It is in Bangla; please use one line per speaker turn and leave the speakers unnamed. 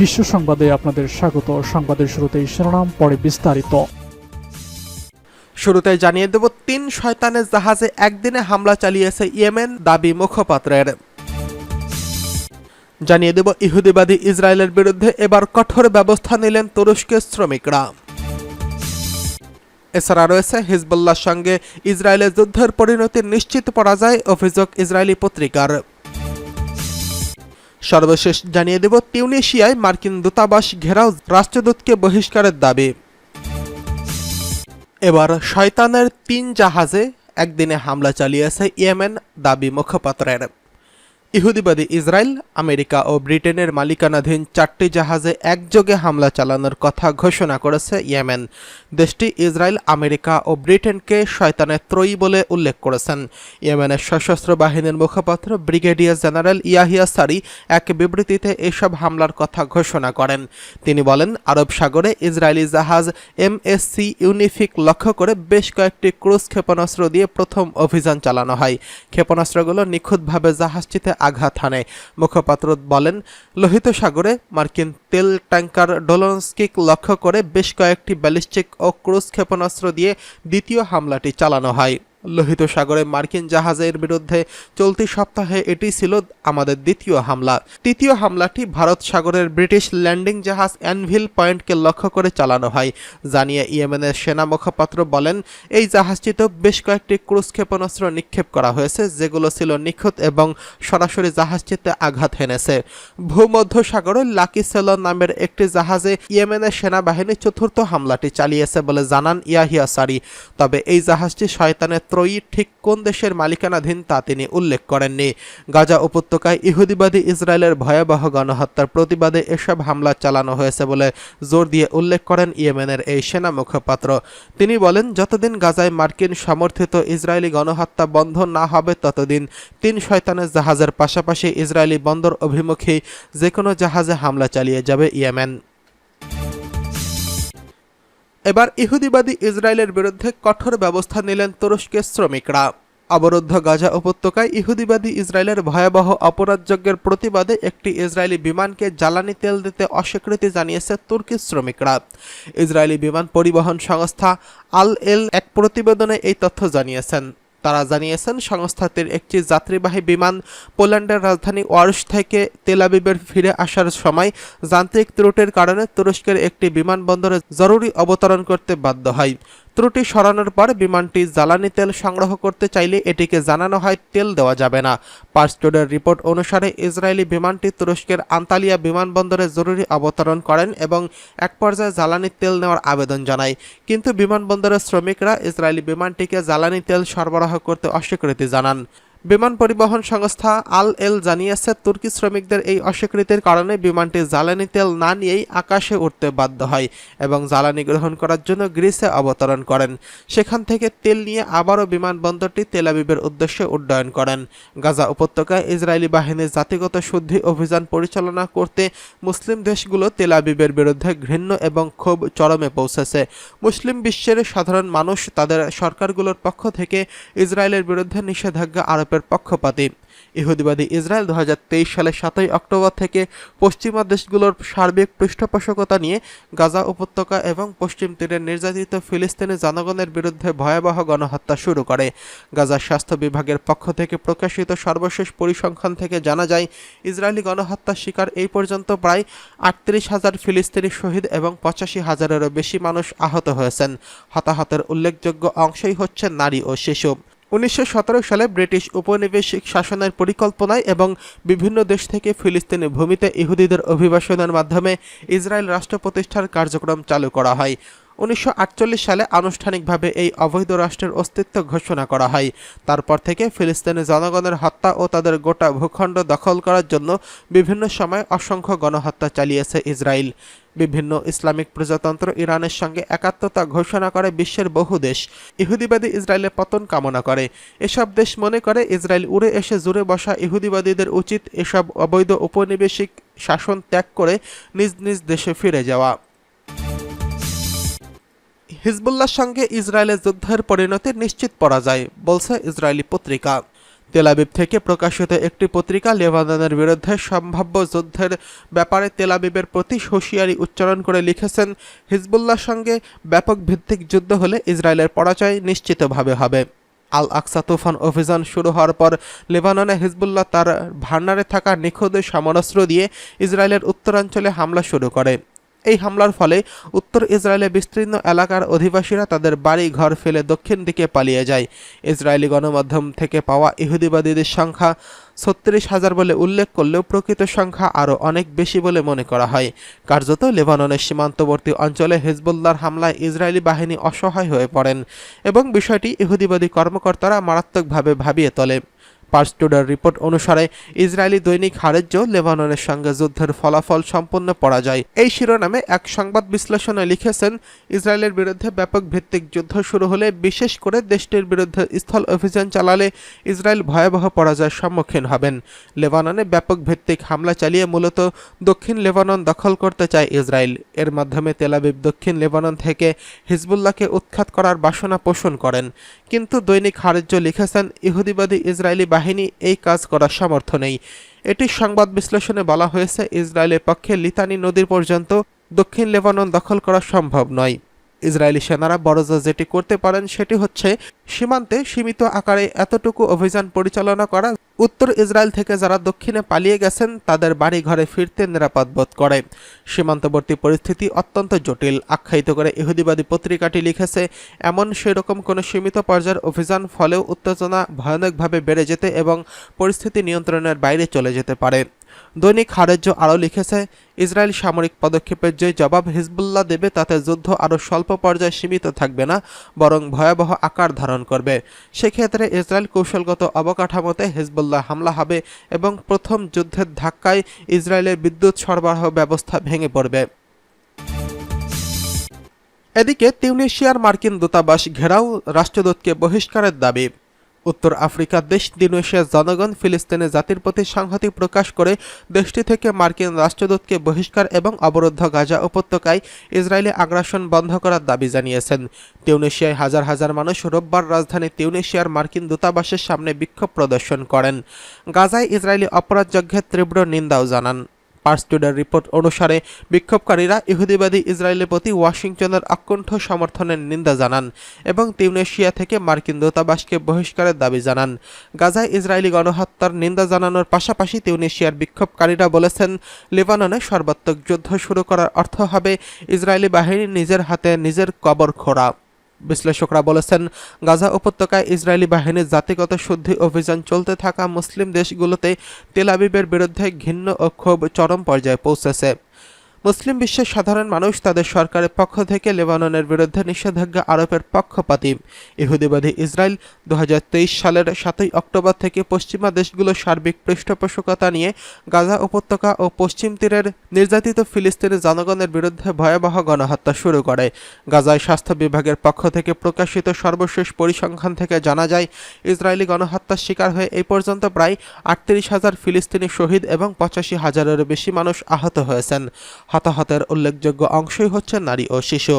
বিশ্ব সংবাদে আপনাদের স্বাগত। সংবাদের শুরুতেই শিরোনাম, পরে বিস্তারিত।
শুরুতে জানিয়ে দেব, তিন শয়তানের জাহাজে একদিনে হামলা চালিয়েছে ইয়েমেন দাবি মুখপাত্রের। জানিয়ে দেব, ইহুদিবাদী ইসরায়েলের বিরুদ্ধে এবার কঠোর ব্যবস্থা নিলেন তুরস্কের শ্রমিকরা। এছাড়া রয়েছে, হিজবুল্লাহর সঙ্গে ইসরায়েলের যুদ্ধের পরিণতি নিশ্চিত পরাজয় অভিযোগ ইসরায়েলি পত্রিকার। সর্বশেষ জানিয়ে দেব টিউনেশিয়ায় মার্কিন দূতাবাস ঘেরাও রাষ্ট্রদূতকে বহিষ্কারের দাবি। এবার শয়তানের তিন জাহাজে একদিনে হামলা চালিয়েছে ইয়েমেন দাবি মুখপাত্রের। ইহুদিবাদী ইসরায়েল, আমেরিকা ও ব্রিটেনের মালিকানাধীন চারটি জাহাজে একযোগে হামলা চালানোর কথা ঘোষণা করেছে ইয়েমেন। দেশটি ইসরায়েল, আমেরিকা ও ব্রিটেনকে শয়তানের ত্রয়ী বলে উল্লেখ করেছেন। ইয়েমেনের সশস্ত্র বাহিনীর মুখপাত্র ব্রিগেডিয়ার জেনারেল ইয়াহিয়া সারি এক বিবৃতিতে এসব হামলার কথা ঘোষণা করেন। তিনি বলেন, আরব সাগরে ইসরায়েলি জাহাজ এমএসসি ইউনিফিক লক্ষ্য করে বেশ কয়েকটি ক্রুজ ক্ষেপণাস্ত্র দিয়ে প্রথম অভিযান চালানো হয়। ক্ষেপণাস্ত্রগুলো নিখুঁতভাবে জাহাজটিতে আঘাত হানে। মুখপাত্র বলেন, লোহিত সাগরে মার্কিন তেল ট্যাঙ্কার ডোলনস্কিক লক্ষ্য করে বেশ কয়েকটি ব্যালিস্টিক ও ক্রুজ ক্ষেপণাস্ত্র দিয়ে দ্বিতীয় হামলাটি চালানো হয়। লোহিত সাগরে মার্কিন জাহাজের বিরুদ্ধে চলতি সপ্তাহে এটি ছিল আমাদের দ্বিতীয় হামলা। তৃতীয় হামলাটি ভারত সাগরের ব্রিটিশ ল্যান্ডিং জাহাজ অ্যানভিল পয়েন্টকে লক্ষ্য করে চালানো হয়, জানিয়ে ইয়েমেনের সেনা মুখপাত্র বলেন, এই জাহাজটিতে বেশ কয়েকটি ক্রুজ ক্ষেপণাস্ত্র নিক্ষেপ করা হয়েছে, যেগুলো ছিল নিখুঁত এবং সরাসরি জাহাজটিতে আঘাত হেনেছে। ভূমধ্য সাগরে লাকি সেলর নামের একটি জাহাজে ইয়েমেনের সেনাবাহিনী চতুর্থ হামলাটি চালিয়েছে বলে জানান ইয়াহিয়া সারি। তবে এই জাহাজটি শয়তানের ত্রয়ী ঠিক কোন দেশের মালিকানাধীন তা তিনি উল্লেখ করেননি। গাজা উপত্যকায় ইহুদিবাদী ইসরায়েলের ভয়াবহ গণহত্যার প্রতিবাদে এসব হামলা চালানো হয়েছে বলে জোর দিয়ে উল্লেখ করেন ইয়েমেনের এই সেনা মুখপাত্র। তিনি বলেন, যতদিন গাজায় মার্কিন সমর্থিত ইসরায়েলি গণহত্যা বন্ধ না হবে, ততদিন তিন শয়তানের জাহাজের পাশাপাশি ইসরায়েলি বন্দর অভিমুখী যে কোনো জাহাজে হামলা চালিয়ে যাবে ইয়েমেন। এবার ইহুদিবাদী ইসরায়েলের বিরুদ্ধে কঠোর ব্যবস্থা নিলেন তুরস্কের শ্রমিকরা। অবরুদ্ধ গাজা উপত্যকায় ইহুদিবাদী ইসরায়েলের ভয়াবহ অপরাধযজ্ঞের প্রতিবাদে একটি ইসরায়েলি বিমানকে জ্বালানি তেল দিতে অস্বীকৃতি জানিয়েছে তুর্কি শ্রমিকরা। ইসরায়েলি বিমান পরিবহন সংস্থা আল এল এক প্রতিবেদনে এই তথ্য জানিয়েছেন। তারা জানিয়েছেন, সংস্থাটির একটি যাত্রীবাহী বিমান পোল্যান্ডের রাজধানী ওয়ার্স থেকে তেলাবিবের ফিরে আসার সময় যান্ত্রিক ত্রুটির কারণে তুরস্কের একটি বিমানবন্দরে জরুরি অবতরণ করতে বাধ্য হয়। ত্রুটি সরানোর পর বিমানটি জ্বালানি তেল সংগ্রহ করতে চাইলে এটিকে জানানো হয় তেল দেওয়া যাবে না। পার্সটোডের রিপোর্ট অনুসারে ইসরায়েলি বিমানটি তুরস্কের আন্তালিয়া বিমানবন্দরে জরুরি অবতরণ করেন এবং এক পর্যায়ে জ্বালানি তেল নেওয়ার আবেদন জানায়। কিন্তু বিমানবন্দরের শ্রমিকরা ইসরায়েলি বিমানটিকে জ্বালানি তেল সরবরাহ করতে অস্বীকৃতি জানান। বিমান পরিবহন সংস্থা আল এল জানিয়েছে, তুর্কি শ্রমিকদের এই অস্বীকৃতির কারণে বিমানটি জ্বালানি তেল না নিয়েই আকাশে উঠতে বাধ্য হয় এবং জ্বালানি গ্রহণ করার জন্য গ্রিসে অবতরণ করেন। সেখান থেকে তেল নিয়ে আবারও বিমানবন্দরটি তেলাবিবের উদ্দেশ্যে উড্ডয়ন করেন। গাজা উপত্যকায় ইসরায়েলি বাহিনীর জাতিগত শুদ্ধি অভিযান পরিচালনা করতে মুসলিম দেশগুলো তেলাবিবের বিরুদ্ধে ঘৃণ্য এবং ক্ষোভ চরমে পৌঁছেছে। মুসলিম বিশ্বের সাধারণ মানুষ তাদের সরকারগুলোর পক্ষ থেকে ইসরায়েলের বিরুদ্ধে নিষেধাজ্ঞা আরোপের পক্ষপাতী। ইহুদিবাদী ইসরায়েল দু সালের সাতই অক্টোবর থেকে পশ্চিমা দেশগুলোর সার্বিক পৃষ্ঠপোষকতা নিয়ে গাজা উপত্যকা এবং পশ্চিম তীরের নির্যাতিত ফিলিস্তিনি জনগণের বিরুদ্ধে ভয়াবহ গণহত্যা শুরু করে। গাজার স্বাস্থ্য বিভাগের পক্ষ থেকে প্রকাশিত সর্বশেষ পরিসংখ্যান থেকে জানা যায়, ইসরায়েলি গণহত্যার শিকার এই পর্যন্ত প্রায় আটত্রিশ হাজার ফিলিস্তিনি শহীদ এবং পঁচাশি হাজারেরও বেশি মানুষ আহত হয়েছেন। হতাহতের উল্লেখযোগ্য অংশই হচ্ছে নারী ও শিশু। উনিশশো সতেরো সালে ব্রিটিশ উপনিবেশিক শাসনের পরিকল্পনায় এবং বিভিন্ন দেশ থেকে ফিলিস্তিনি ভূমিতে ইহুদিদের অভিবাসনের মাধ্যমে ইসরায়েল রাষ্ট্র প্রতিষ্ঠার কার্যক্রম চালু করা হয়। উনিশশো আটচল্লিশ সালে আনুষ্ঠানিকভাবে এই অবৈধ রাষ্ট্রের অস্তিত্ব ঘোষণা করা হয়। তারপর থেকে ফিলিস্তিনি জনগণের হত্যা ও তাদের গোটা ভূখণ্ড দখল করার জন্য বিভিন্ন সময় অসংখ্য গণহত্যা চালিয়েছে ইসরায়েল। বিভিন্ন ইসলামিক প্রজাতন্ত্র ইরানের সঙ্গে একাত্মতা ঘোষণা করে বিশ্বের বহু দেশ। ইহুদিবাদী ইসরায়েলের পতন কামনা করে। এসব দেশ মনে করে ইসরায়েল উড়ে এসে জুড়ে বসা ইহুদিবাদীদের উচিত এসব অবৈধ উপনিবেশিক শাসন ত্যাগ করে নিজ নিজ দেশে ফিরে যাওয়া। হিজবুল্লাহর সঙ্গে ইসরায়েলের যুদ্ধের পরিণতি নিশ্চিত পরাজয় বলছে ইসরায়েলি পত্রিকা। তেলাবিব থেকে প্রকাশিত একটি পত্রিকা লেবাননের বিরুদ্ধে সম্ভাব্য যুদ্ধের ব্যাপারে তেলাবিবের প্রতি হুঁশিয়ারি উচ্চারণ করে লিখেছেন, হিজবুল্লাহর সঙ্গে ব্যাপক ভিত্তিক যুদ্ধ হলে ইসরায়েলের পরাজয় নিশ্চিতভাবে হবে। আল আকসা তুফান অভিযান শুরু হওয়ার পর লেবাননে হিজবুল্লাহ তার ভান্ডারে থাকা নিখোঁজ সমরাস্ত্র দিয়ে ইসরায়েলের উত্তরাঞ্চলে হামলা শুরু করে। এই হামলার ফলে উত্তর ইসরায়েলে বিস্তীর্ণ এলাকার অধিবাসীরা তাদের বাড়ি, ঘর ফেলে দক্ষিণ দিকে পালিয়ে যায়। ইসরায়েলি গণমাধ্যম থেকে পাওয়া ইহুদিবাদীদের সংখ্যা ছত্রিশ হাজার বলে উল্লেখ করলেও প্রকৃত সংখ্যা আরও অনেক বেশি বলে মনে করা হয়। কার্যত লেবাননের সীমান্তবর্তী অঞ্চলে হিজবুল্লাহর হামলায় ইসরায়েলি বাহিনী অসহায় হয়ে পড়েন এবং বিষয়টি ইহুদিবাদী কর্মকর্তারা মারাত্মকভাবে ভাবিয়ে তোলে। পার্স টুডার রিপোর্ট অনুসারে ইসরায়েলি দৈনিক হারেজ্য লেবাননের সঙ্গে যুদ্ধের ফলাফল সম্পূর্ণ পরাজয়। এই শিরোনামে এক সংবাদ বিশ্লেষণে লিখেছেন, ইসরায়েলের বিরুদ্ধে ব্যাপক ভিত্তিক যুদ্ধ শুরু হলে বিশেষ করে দেশটির বিরুদ্ধে স্থল অভিযান চালালে ইসরায়েল ভয়াবহ পরাজয়ের সম্মুখীন হবেন। লেবাননে ব্যাপক ভিত্তিক হামলা চালিয়ে মূলত দক্ষিণ লেবানন দখল করতে চায় ইসরায়েল। এর মাধ্যমে তেলাবিব দক্ষিণ লেবানন থেকে হিজবুল্লাহকে উৎখাত করার বাসনা পোষণ করেন। কিন্তু দৈনিক হারেজ্য লিখেছেন, ইহুদিবাদী ইসরায়েলি বাহিনী এই কাজ করার সামর্থ্য নেই। এটি সংবাদ বিশ্লেষণে বলা হয়েছে, ইসরায়েলের পক্ষে লিতানি নদীর পর্যন্ত দক্ষিণ লেবানন দখল করা সম্ভব নয়। ইসরায়েলি সেনারা বড়জা যেটি করতে পারেন সেটি হচ্ছে সীমান্তে সীমিত আকারে এতটুকু অভিযান পরিচালনা করা। উত্তর ইসরায়েল থেকে যারা দক্ষিণে পালিয়ে গেছেন, তাদের বাড়ি ঘরে ফিরতে নিরাপদ বোধ করে। সীমান্তবর্তী পরিস্থিতি অত্যন্ত জটিল। আখ্যায়িত করে ইহুদিবাদী পত্রিকাটি লিখেছে, এমন সেরকম কোনো সীমিত পর্যায়ের অভিযান ফলেও উত্তেজনা ভয়ানকভাবে বেড়ে যেতে এবং পরিস্থিতি নিয়ন্ত্রণের বাইরে চলে যেতে পারে। দৈনিক হারেজ্য আরও লিখেছে, ইসরায়েল সামরিক পদক্ষেপের যে জবাব হিজবুল্লাহ দেবে তাতে যুদ্ধ আরও স্বল্প পর্যায়ে সীমিত থাকবে না, বরং ভয়াবহ আকার ধারণ করবে। সেক্ষেত্রে ইসরায়েল কৌশলগত অবকাঠামোতে হিজবুল্লাহ হামলা হবে এবং প্রথম যুদ্ধের ধাক্কায় ইসরায়েলের বিদ্যুৎ সরবরাহ ব্যবস্থা ভেঙে পড়বে। এদিকে তিউনিশিয়ার মার্কিন দূতাবাস ঘেরাও রাষ্ট্রদূতকে বহিষ্কারের দাবি উত্তর আফ্রিকার দেশ তিউনিশিয়ার জনগণ ফিলিস্তিনে জাতির প্রতি সংহতি প্রকাশ করে দেশটি থেকে মার্কিন রাষ্ট্রদূতকে বহিষ্কার এবং অবরুদ্ধ গাজা উপত্যকায় ইসরায়েলি আগ্রাসন বন্ধ করার দাবি জানিয়েছেন। টিউনিশিয়ায় হাজার হাজার মানুষ রোববার রাজধানী তিউনিশিয়ার মার্কিন দূতাবাসের সামনে বিক্ষোভ প্রদর্শন করেন। গাজায় ইসরায়েলি অপরাধযজ্ঞের তীব্র নিন্দাও জানান। পার্স টুডের রিপোর্ট অনুসারে, বিক্ষোভকারীরা ইহুদিবাদী ইসরায়েলের প্রতি ওয়াশিংটনের আকণ্ঠ সমর্থনের নিন্দা জানান এবং তিউনেশিয়া থেকে মার্কিন দূতাবাসকে বহিষ্কারের দাবি জানান। গাজায় ইসরায়েলি গণহত্যার নিন্দা জানানোর পাশাপাশি তিউনেশিয়ার বিক্ষোভকারীরা বলেছেন, লেবাননে সর্বাত্মক যুদ্ধ শুরু করার অর্থ হবে ইসরায়েলি বাহিনী নিজের হাতে নিজের কবর খোঁড়া। বিশ্লেষকরা বলেছেন, গাজা উপত্যকায় ইসরায়েলি বাহিনীর জাতিগত শুদ্ধি অভিযান চলতে থাকা মুসলিম দেশগুলোতে তেলাবিবের বিরুদ্ধে ঘিন্ন ও ক্ষোভ চরম পর্যায়ে পৌঁছেছে। মুসলিম বিশ্বের সাধারণ মানুষ তাদের সরকারের পক্ষ থেকে লেবাননের বিরুদ্ধে নিষেধাজ্ঞা আরোপের পক্ষপাতী। ইহুদিবাদী ইসরায়েল দু হাজার তেইশ সালের সাতই অক্টোবর থেকে পশ্চিমা দেশগুলোর সার্বিক পৃষ্ঠপোষকতা নিয়ে গাজা উপত্যকা ও পশ্চিম তীরের নির্যাতিত ফিলিস্তিনি জনগণের বিরুদ্ধে ভয়াবহ গণহত্যা শুরু করে। গাজায় স্বাস্থ্য বিভাগের পক্ষ থেকে প্রকাশিত সর্বশেষ পরিসংখ্যান থেকে জানা যায়, ইসরায়েলি গণহত্যার শিকার হয়ে এই পর্যন্ত প্রায় আটত্রিশ হাজার ফিলিস্তিনি শহীদ এবং পঁচাশি হাজারেরও বেশি মানুষ আহত হয়েছেন। হতাহতের উল্লেখযোগ্য অংশই হচ্ছে নারী ও শিশু।